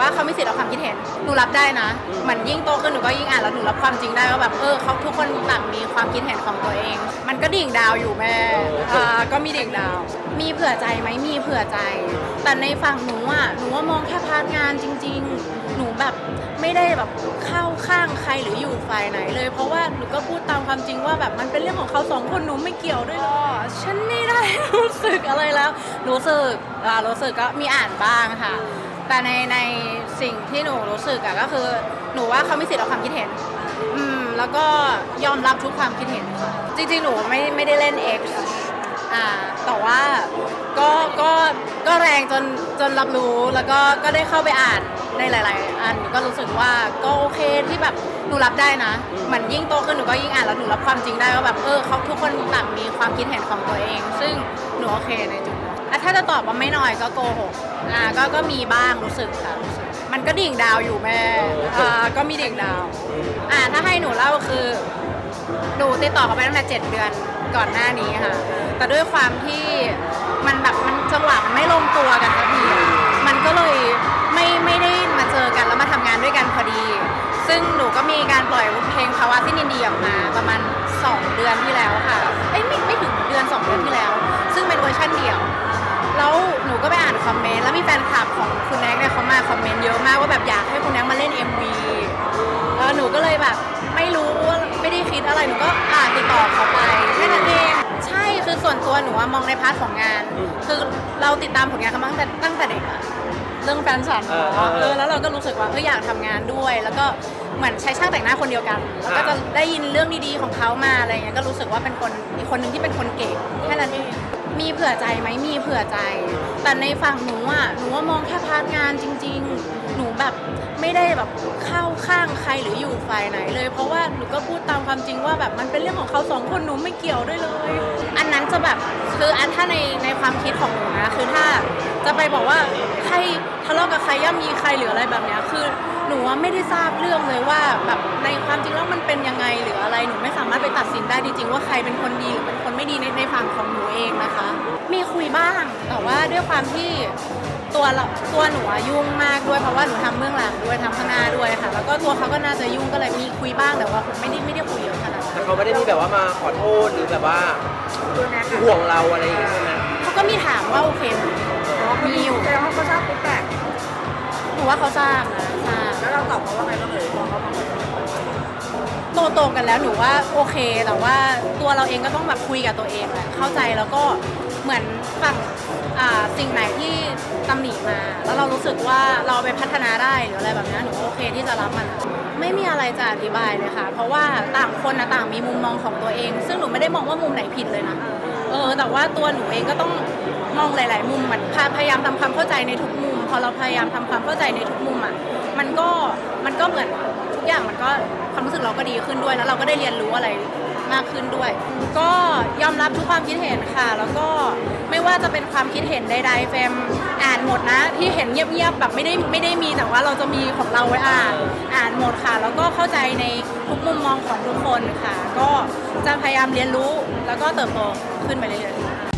ว่าเขามีสิทธิ์ออกความคิดเห็นหนูรับได้นะเหมือนยิ่งโตขึ้นหนูก็ยิ่งอ่านแล้วหนูรับความจริงได้ว่าแบบเออเขาทุกคนต่างมีความคิดเห็นของตัวเอง มันก็ดิ่งดาวอยู่แม่อ่าก็มีดิ่งดาว มีเผื่อใจไหมมีเผื่อใจ แต่ในฝั่งหนูอะหนูว่ามองแค่พาร์ทงานจริง ๆ หนูแบบไม่ได้แบบเข้าข้างใครหรืออยู่ฝ่ายไหนเลย เพราะว่าหนูก็พูดตามความจริงว่าแบบมันเป็นเรื่องของเขาสองคนหนูไม่เกี่ยวด้วยหรอกฉันไม่ได้รู้สึกอะไรแล้วรู้สึกอ่ารู้สึกก็มีอ่านบ้างค่ะ แต่ในในสิ่งที่หนูรู้สึกอะก็คือหนูว่าเขามีสิทธิ์ออความคิดเห็น อืมแล้วก็ยอมรับทุกความคิดเห็นค่ะจริงๆ หนูไม่ไม่ได้เล่น X อ่าแต่ว่าก็ก็ก็แรงจนจนรับรู้แล้วก็ก็ได้เข้าไปอ่านในหลาย ๆ อันก็รู้สึกว่าก็โอเคที่แบบหนูรับได้นะเหมือนยิ่งโตขึ้นหนูก็ยิ่งอ่านแล้วหนูรับความจริงได้ว่าแบบเออเขาทุกคนต่างมีความคิดเห็นของตัวเอง ซึ่งหนูโอเคในจุดนั้น อะถ้าจะตอบว่าไม่น้อยก็โกหกอ่าก็ก็มีบ้างรู้สึกค่ะรู้สึกมันก็ดิ่งดาวอยู่แม่อ่าก็มีดิ่งดาวอ่าถ้าให้หนูเล่าคือหนูติดต่อเขาไปตั้งแต่เจ็ดเดือนก่อนหน้านี้ค่ะ แต่ด้วยความที่มันแบบมันจังหวะมันไม่ลงตัวกันสักทีอะมันก็เลยไม่ไม่ได้มาเจอกันแล้วมาทำงานด้วยกันพอดี ซึ่งหนูก็มีการปล่อยเพลงภาวะที่นินเดีย อ่านคอมเมนต์แล้วมีแฟนคลับของคุณแน็กเนี่ยเขามาคอมเมนต์เยอะมากว่าแบบอยากให้คุณแน็กมาเล่น MV เออหนูก็เลยแบบไม่รู้ว่าไม่ได้คิดอะไรหนูก็อ่านติดต่อเขาไปแค่นั้นเองใช่คือส่วนตัวหนูว่ามองในพาร์ทของงาน คือเราติดตามผลงานเขามาตั้งแต่ตั้งแต่เด็กอะเรื่องแฟนฉันเออเออเออเออแล้วเราก็รู้สึกว่าเอออยากทำงานด้วย แล้วก็เหมือนใช้ช่างแต่งหน้าคนเดียวกัน แล้วก็จะได้ยินเรื่องดีๆของเขามาอะไรเงี้ยก็รู้สึกว่าเป็นคนอีกคนหนึ่งที่เป็นคนเก่งแค่นั้นเอง มีเผื่อใจไหมมีเผื่อใจ แต่ในฝั่งหนูอะหนูว่ามองแค่พาร์ทงานจริง ๆ หนูแบบไม่ได้แบบเข้าข้างใครหรืออยู่ฝ่ายไหนเลย เพราะว่าหนูก็พูดตามความจริงว่าแบบมันเป็นเรื่องของเขาสองคนหนูไม่เกี่ยวด้วยเลย อันนั้นจะแบบคืออันถ้าในในความคิดของหนูนะคือถ้าจะไปบอกว่าใครทะเลาะกับใครย่อมมีใครหรืออะไรแบบเนี้ยคือหนูว่าไม่ได้ทราบเรื่องเลยว่าแบบในความจริงแล้วมันเป็นยังไงหรืออะไรหนูไม่สามารถไปตัดสินได้จริงๆว่าใครเป็นคนดีหรือเป็นคนไม่ดีในในฝั่งของหนูเองนะคะ แต่ว่าด้วยความที่ตัวเราตัวหนูอะยุ่งมากด้วยเพราะว่าหนูทำเบื้องหลังด้วยทำข้างหน้าด้วยค่ะ แล้วก็ตัวเขาก็น่าจะยุ่งก็เลยมีคุยบ้างแต่ว่าไม่ได้ไม่ได้คุยเยอะขนาดนั้นแต่เขาไม่ได้มีแบบว่ามาขอโทษหรือแบบว่าห่วงเราอะไรอย่างเงี้ยใช่ไหมเขาก็มีถามว่าโอเคไหมมีอยู่แสดงว่าเขาทราบฟีดแบ็กหนูว่าเขาทราบนะทราบ แล้วเราตอบเขาว่าไงบ้างเลยบอกเขาบ้างไหมโตโตๆกันแล้วหนูว่าโอเคแต่ว่าตัวเราเองก็ต้องแบบคุยกับตัวเองแหละเข้าใจแล้วก็ เหมือนฝั่งอ่าสิ่งไหนที่ตำหนิมา แล้วเรารู้สึกว่าเราไปพัฒนาได้หรืออะไรแบบนี้หนูโอเคที่จะรับมัน ไม่มีอะไรจะอธิบายเลยค่ะ เพราะว่าต่างคนนะต่างมีมุมมองของตัวเอง ซึ่งหนูไม่ได้มองว่ามุมไหนผิดเลยนะ เออ แต่ว่าตัวหนูเองก็ต้องมองหลาย ๆ มุมเหมือนพาพยายามทำความเข้าใจในทุกมุม พอเราพยายามทำความเข้าใจในทุกมุมอะ มันก็ มันก็เหมือนทุกอย่างมันก็ความรู้สึกเราก็ดีขึ้นด้วย แล้วเราก็ได้เรียนรู้อะไรมากขึ้นด้วย ก็ ยอมรับทุกความคิดเห็นค่ะ แล้วก็ไม่ว่าจะเป็นความคิดเห็นใดๆเฟมอ่านหมดนะ ที่เห็นเงียบๆแบบไม่ได้ไม่ได้มีแต่ว่าเราจะมีของเราไว้อ่านอ่านหมดค่ะ แล้วก็เข้าใจในทุกมุมมองของทุกคนค่ะ ก็จะพยายามเรียนรู้แล้วก็เติบโตขึ้นไปเรื่อยๆ